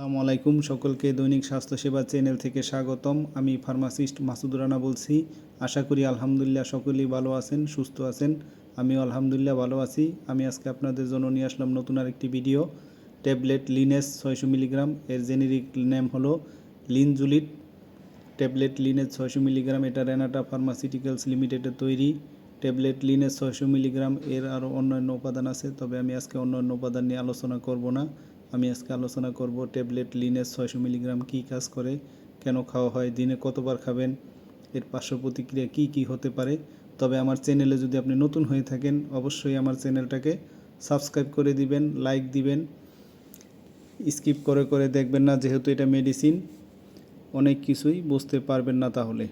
আসসালামু আলাইকুম। সকলকে দৈনিক স্বাস্থ্যসেবা চ্যানেল থেকে স্বাগতম। আমি ফার্মাসিস্ট মাসুদুর রানা বলছি। আশা করি আলহামদুলিল্লাহ সকলেই ভালো আছেন, সুস্থ আছেন। আমি আলহামদুলিল্লাহ ভালো আছি। আমি আজকে আপনাদের জন্য নিয়ে আসলাম নতুন আরেকটি ভিডিও। ট্যাবলেট লিনেস ছয়শো মিলিগ্রাম। এর জেনেরিক নেম হলো লিনজুলিট। ট্যাবলেট লিনেস ছয়শো মিলিগ্রাম। এটা রেনাটা ফার্মাসিউটিক্যালস লিমিটেডের তৈরি। ট্যাবলেট লিনেস ছয়শো মিলিগ্রাম। এর আরও অন্যান্য উপাদান আছে। তবে আমি আজকে অন্যান্য উপাদান নিয়ে আলোচনা করব না। আমি আজকে আলোচনা করব ট্যাবলেট লিনের ছয়শো মিলিগ্রাম কী কাজ করে, কেন খাওয়া হয়, দিনে কতবার খাবেন, এর পার্শ্ব প্রতিক্রিয়া কী কী হতে পারে। তবে আমার চ্যানেলে যদি আপনি নতুন হয়ে থাকেন, অবশ্যই আমার চ্যানেলটাকে সাবস্ক্রাইব করে দিবেন, লাইক দিবেন। স্কিপ করে করে দেখবেন না, যেহেতু এটা মেডিসিন, অনেক কিছুই বুঝতে পারবেন না তাহলে।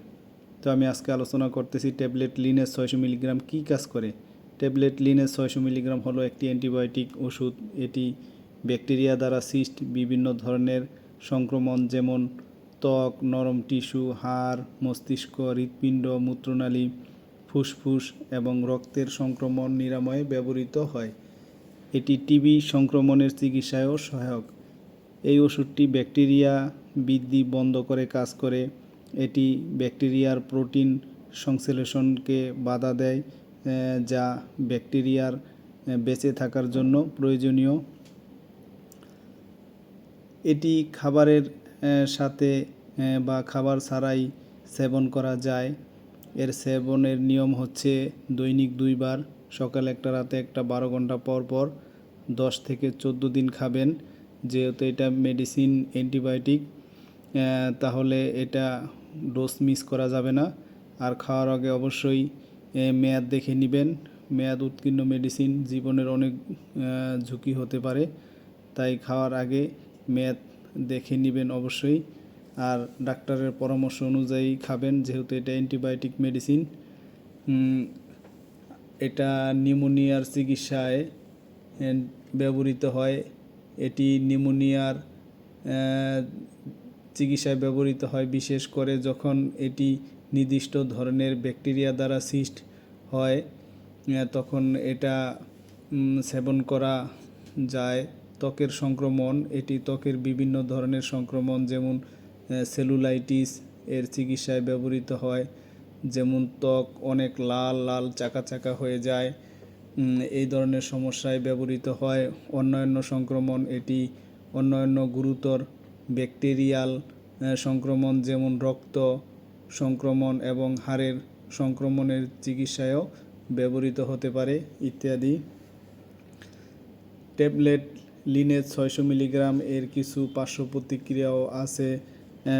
তো আমি আজকে আলোচনা করতেছি ট্যাবলেট লিনের ছয়শো মিলিগ্রাম কী কাজ করে। ট্যাবলেট লিনের ছয়শো মিলিগ্রাম হলো একটি অ্যান্টিবায়োটিক ওষুধ, এটি ব্যাকটেরিয়া দ্বারা সৃষ্ট বিভিন্ন ধরনের সংক্রমণ যেমন ত্বক, নরম টিস্যু, হাড়, মস্তিষ্ক, হৃৎপিণ্ড, মূত্রনালী, ফুসফুস এবং রক্তের সংক্রমণ নিরাময়ে ব্যবহৃত হয়। এটি টিবি সংক্রমণের চিকিৎসায়ও সহায়ক। এই ওষুধটি ব্যাকটেরিয়া বৃদ্ধি বন্ধ করে কাজ করে। এটি ব্যাকটেরিয়ার প্রোটিন সংশ্লেষণকে বাধা দেয় যা ব্যাকটেরিয়ার বেঁচে থাকার জন্য প্রয়োজনীয়। এটি খাবারের সাথে বা খাবার ছাড়াই সেবন করা যায়। এর সেবনের নিয়ম হচ্ছে দৈনিক দুইবার, সকালে একটা, রাতে একটা, বারো ঘণ্টা পর পর দশ থেকে চোদ্দ দিন খাবেন। যেহেতু এটা মেডিসিন অ্যান্টিবায়োটিক তাহলে এটা ডোজ মিস করা যাবে না। আর খাওয়ার আগে অবশ্যই মেয়াদ দেখে নেবেন। মেয়াদ উৎকীর্ণ মেডিসিন জীবনের অনেক ঝুঁকি হতে পারে। তাই খাওয়ার আগে মেয়াদ দেখে নেবেন অবশ্যই। আর ডাক্তারের পরামর্শ অনুযায়ী খাবেন, যেহেতু এটা অ্যান্টিবায়োটিক মেডিসিন এটা নিউমোনিয়ার চিকিৎসায় ব্যবহৃত হয়। এটি নিউমোনিয়ার চিকিৎসায় ব্যবহৃত হয়, বিশেষ করে যখন এটি নির্দিষ্ট ধরনের ব্যাকটেরিয়া দ্বারা সৃষ্ট হয় তখন এটা সেবন করা যায়। ত্বকের সংক্রমণ, এটি ত্বকের বিভিন্ন ধরনের সংক্রমণ, যেমন সেলুলাইটিস এর চিকিৎসায় ব্যবহৃত হয়, যেমন, ত্বক অনেক লাল লাল চাকা চাকা হয়ে যায় এই ধরনের সমস্যায় ব্যবহৃত হয়। অন্যান্য সংক্রমণ, এটি অন্যান্য গুরুতর ব্যাকটেরিয়াল সংক্রমণ, যেমন, রক্ত সংক্রমণ এবং হাড়ের সংক্রমণের চিকিৎসায়ও ব্যবহৃত হতে পারে, ইত্যাদি। ট্যাবলেট লিনেজ ছয়শো মিলিগ্রাম এর কিছু পার্শ্ব প্রতিক্রিয়াও আছে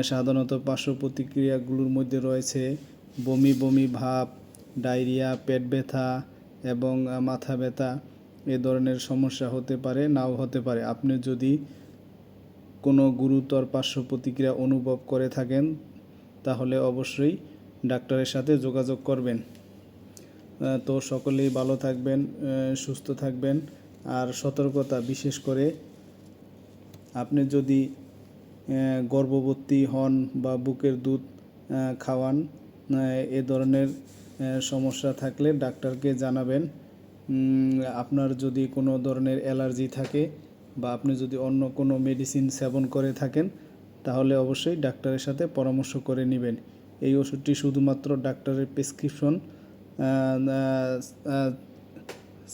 সাধারণত পার্শ্ব প্রতিক্রিয়াগুলোর মধ্যে রয়েছে বমি বমি, ভাব, ডায়রিয়া, পেট ব্যথা এবং মাথা ব্যথা। এ ধরনের সমস্যা হতে পারে, নাও হতে পারে। আপনি যদি কোনো গুরুতর পার্শ্ব প্রতিক্রিয়া অনুভব করে থাকেন, তাহলে অবশ্যই ডাক্তারের সাথে যোগাযোগ করবেন। তো সকলেই ভালো থাকবেন সুস্থ থাকবেন। আর সতর্কতা, বিশেষ করে আপনি যদি গর্ভবতী হন বা বুকের দুধ খাওয়ান, এ ধরনের সমস্যা থাকলে ডাক্তারকে জানাবেন। আপনার যদি কোনো ধরনের অ্যালার্জি থাকে বা আপনি যদি অন্য কোনো মেডিসিন সেবন করে থাকেন, তাহলে অবশ্যই ডাক্তারের সাথে পরামর্শ করে নেবেন। এই ওষুধটি শুধুমাত্র ডাক্তারের প্রেসক্রিপশন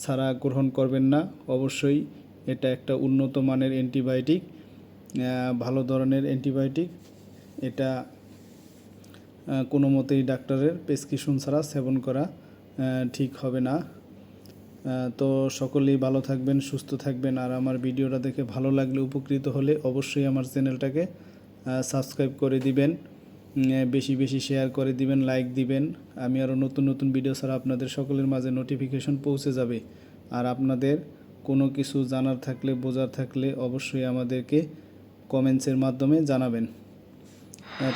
ছাড়া গ্রহণ করবেন না। অবশ্যই এটা একটা উন্নত মানের অ্যান্টিবায়োটিক ভালো ধরনের অ্যান্টিবায়োটিক। এটা কোনো মতেই ডাক্তারের প্রেসক্রিপশন ছাড়া সেবন করা ঠিক হবে না। তো সকলেই ভালো থাকবেন, সুস্থ থাকবেন। আর আমার ভিডিওটা দেখে ভালো লাগলে, উপকৃত হলে অবশ্যই আমার চ্যানেলটাকে সাবস্ক্রাইব করে দিবেন। বেশি বেশি শেয়ার করে দিবেন লাইক দিবেন। আমি আরও নতুন নতুন ভিডিও ছাড়া আপনাদের সকলের মাঝে নোটিফিকেশন পৌঁছে যাবে। আর আপনাদের কোনো কিছু জানার থাকলে, বোঝার থাকলে অবশ্যই আমাদেরকে কমেন্টসের মাধ্যমে জানাবেন।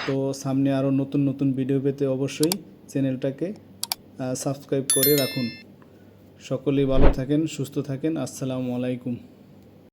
তো সামনে আরও নতুন নতুন ভিডিও পেতে অবশ্যই চ্যানেলটাকে সাবস্ক্রাইব করে রাখুন। সকলেই ভালো থাকেন, সুস্থ থাকেন। আসসালামু আলাইকুম।